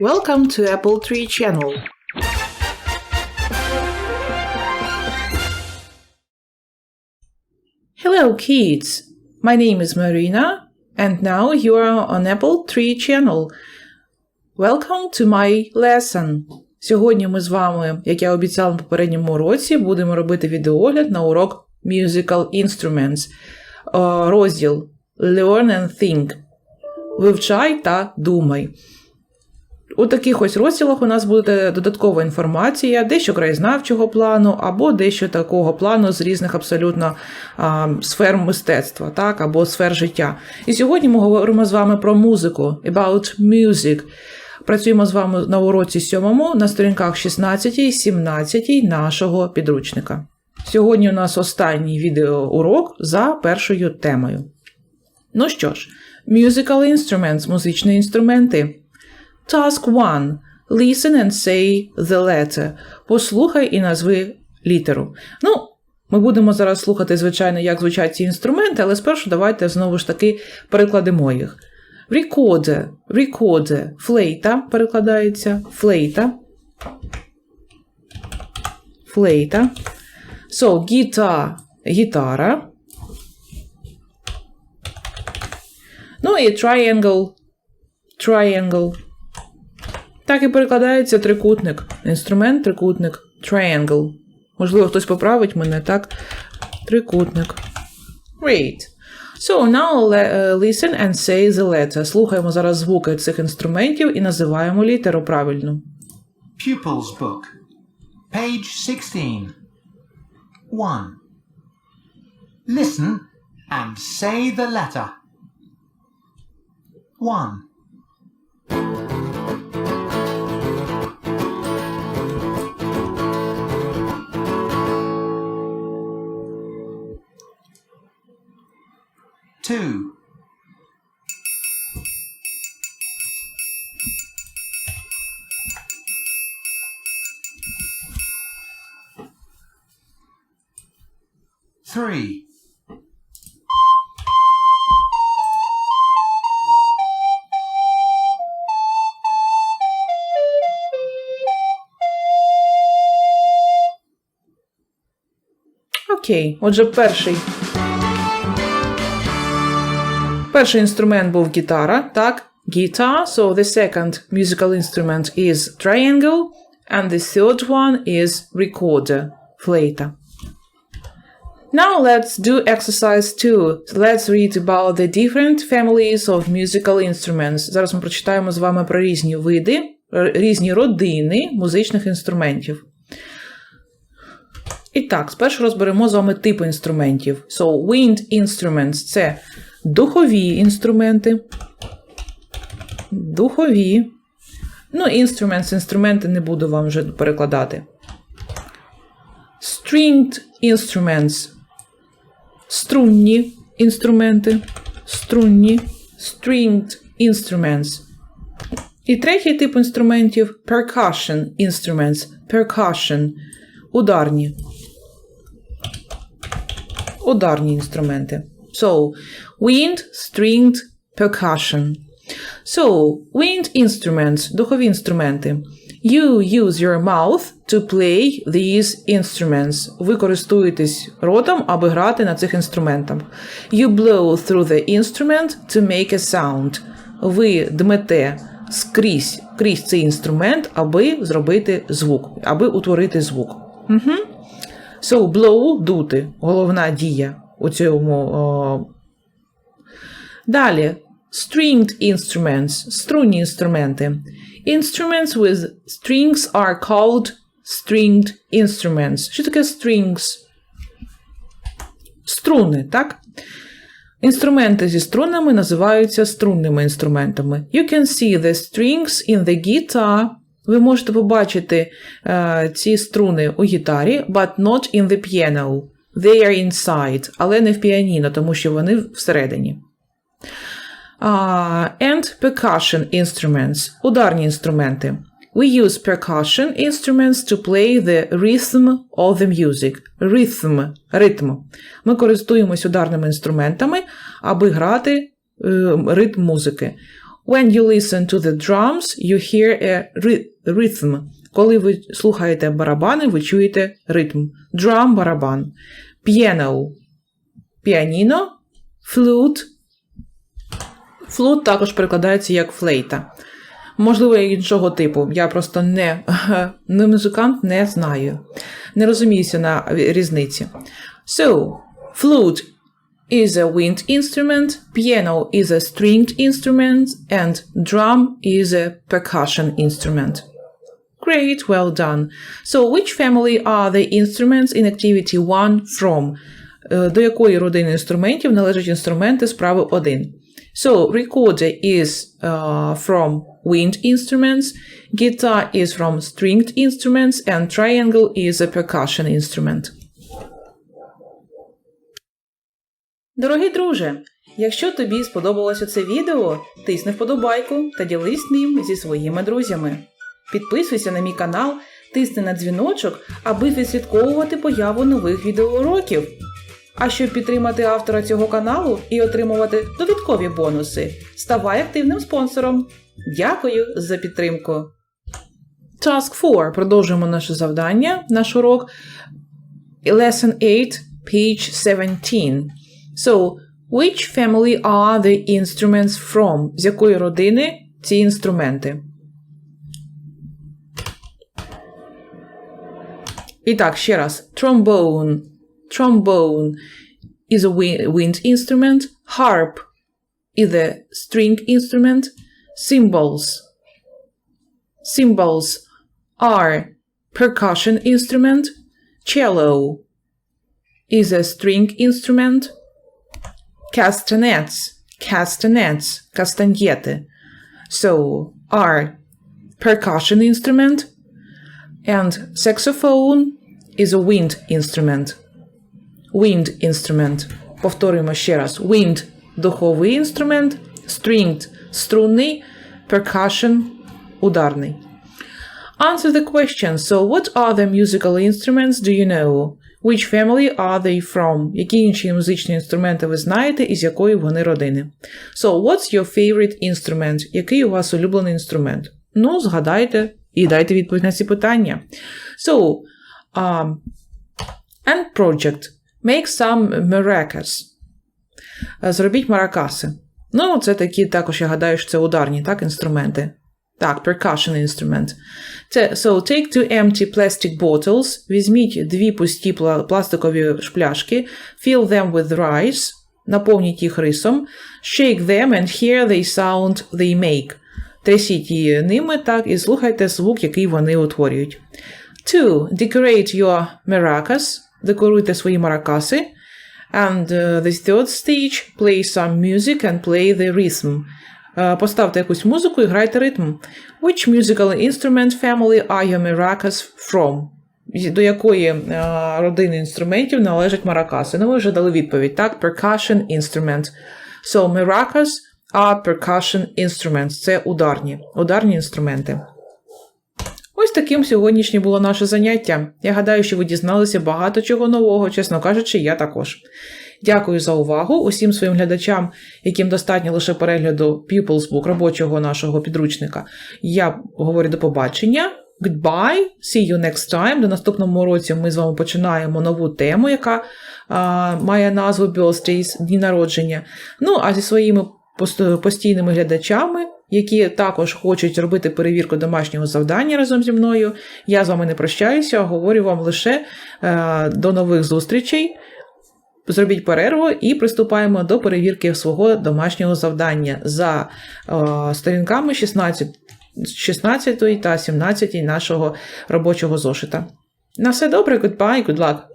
Welcome to Apple Tree Channel. Hello, kids. My name is Marina, and now you are on Apple Tree Channel. Welcome to my lesson. Сьогодні ми з вами, як я обіцяла на попередньому уроці, будемо робити відеогляд на урок Musical Instruments. Е, Розділ Learn and Think. Вивчай та думай. У таких ось розділах у нас буде додаткова інформація, дещо краєзнавчого плану, або дещо такого плану з різних абсолютно а, сфер мистецтва, так, або сфер життя. І сьогодні ми говоримо з вами про музику, about music. Працюємо з вами на уроці сьомому на сторінках 16 і 17 нашого підручника. Сьогодні у нас останній відеоурок за першою темою. Ну що ж, musical instruments, музичні інструменти. Task 1. Listen and say the letter. Послухай і назви літеру. Ну, ми будемо зараз слухати, звичайно, як звучать ці інструменти, але спершу давайте знову ж таки перекладемо їх. Recorder, recorder, флейта перекладається, флейта. Флейта. So, guitar, гітара. Ну і triangle, triangle. Так і перекладається трикутник. Інструмент трикутник. Triangle. Можливо, хтось поправить мене, так? Трикутник. Great. So now uh, listen and say the letter. Слухаємо зараз звуки цих інструментів і називаємо літеру правильно. Pupils Book, page 16. 1. Listen and say the letter. 1. Two. Three. Окей, отже, перший. Перший інструмент був гітара, так? Guitar. So the second musical instrument is triangle. And the third one is recorder, флейта. Now let's do exercise 2. Let's read about the different families of musical instruments. Зараз ми прочитаємо з вами про різні види, різні родини музичних інструментів. І так, спершу розберемо з вами типи інструментів. So, wind instruments – це духові інструменти. Духові. Ну, instruments, інструменти не буду вам вже перекладати. Stringed instruments. Струнні інструменти. Струнні. Stringed instruments. І третій тип інструментів percussion instruments. Percussion. Ударні. Ударні інструменти. So, wind, stringed, percussion. So, wind instruments, духові інструменти. You use your mouth to play these instruments. Ви користуєтесь ротом, аби грати на цих інструментах. You blow through the instrument to make a sound. Ви дмете скрізь крізь цей інструмент, аби зробити звук, аби утворити звук. So, blow – дути, головна дія у цьому. О... Далі. Stringed instruments, струнні інструменти. Instruments with strings are called stringed instruments. Що таке strings? Струни, так? Інструменти зі струнами називаються струнними інструментами. You can see the strings in the guitar. Ви можете побачити е, ці струни у гітарі, but not in the piano. They are inside, але не в піаніно, тому що вони всередині. Uh, and percussion instruments – ударні інструменти. We use percussion instruments to play the rhythm of the music. Rhythm – ритм. Ми користуємось ударними інструментами, аби грати е, ритм музики. When you listen to the drums, you hear a rhythm. Коли ви слухаєте барабани, ви чуєте ритм. Drum – барабан. Piano – піаніно. Flute – флут також перекладається як флейта. Можливо, іншого типу. Я просто не, не музикант, не знаю. Не розуміюся на різниці. So, flute is a wind instrument, piano is a stringed instrument, and drum is a percussion instrument. Great, well done. So, which family are the instruments in activity 1 from? Е, До якої родини інструментів належать інструменти справи 1? So, recorder is uh, from wind instruments, guitar is from stringed instruments, and triangle is a percussion instrument. Дорогий друже, якщо тобі сподобалося це відео, тисни вподобайку та ділись ним зі своїми друзями. Підписуйся на мій канал, тисни на дзвіночок, аби відслідковувати появу нових відеоуроків. А щоб підтримати автора цього каналу і отримувати додаткові бонуси, ставай активним спонсором. Дякую за підтримку. Task 4. Продовжуємо наше завдання, наш урок. Lesson 8, page 17. So, which family are the instruments from? З якої родини ці інструменти? І так, ще раз. Trombone. Trombone is a wi- wind instrument. Harp is a string instrument. Cymbals. Cymbals are percussion instrument. Cello is a string instrument. Castanets. Castanets. Castanjeti. So are percussion instrument. And saxophone is a wind instrument. Wind instrument. Повторюємо ще раз. Wind – духовий інструмент, stringed – струнний, percussion – ударний. Answer the question. So, what are the musical instruments do you know? Which family are they from? Які інші музичні інструменти ви знаєте і з якої вони родини? So, what's your favorite instrument? Який у вас улюблений інструмент? Ну, згадайте і дайте відповідь на ці питання. So, um, and project. Make some maracas. Е, Зробіть маракаси. Ну, це такі також, я гадаю, що це ударні так, інструменти. Так, percussion instrument. Це, so, take two empty plastic bottles. Візьміть дві пусті пластикові шпляшки. Fill them with rice. Наповніть їх рисом. Shake them and hear the sound they make. Трясіть її ними так і слухайте звук, який вони утворюють. Two. Decorate your maracas. Декоруйте свої маракаси. And uh, the third stage, play some music and play the rhythm. Е, Поставте якусь музику і грайте ритм. Which musical instrument family are your maracas from? До якої е, родини інструментів належать маракаси? Ну, ви вже дали відповідь, так? Percussion instrument. So, maracas are percussion instruments. Це ударні, ударні інструменти. Ось таким сьогоднішнє було наше заняття. Я гадаю, що ви дізналися багато чого нового, чесно кажучи, я також. Дякую за увагу усім своїм глядачам, яким достатньо лише перегляду Pupils Book, робочого нашого підручника. Я говорю до побачення. Goodbye, see you next time. До наступному році ми з вами починаємо нову тему, яка а, має назву Birthdays, дні народження. Ну, а зі своїми постійними глядачами, які також хочуть робити перевірку домашнього завдання разом зі мною. Я з вами не прощаюся, а говорю вам лише е, до нових зустрічей. Зробіть перерву і приступаємо до перевірки свого домашнього завдання за е, сторінками 16, 16 та 17 нашого робочого зошита. На все добре, goodbye, good luck!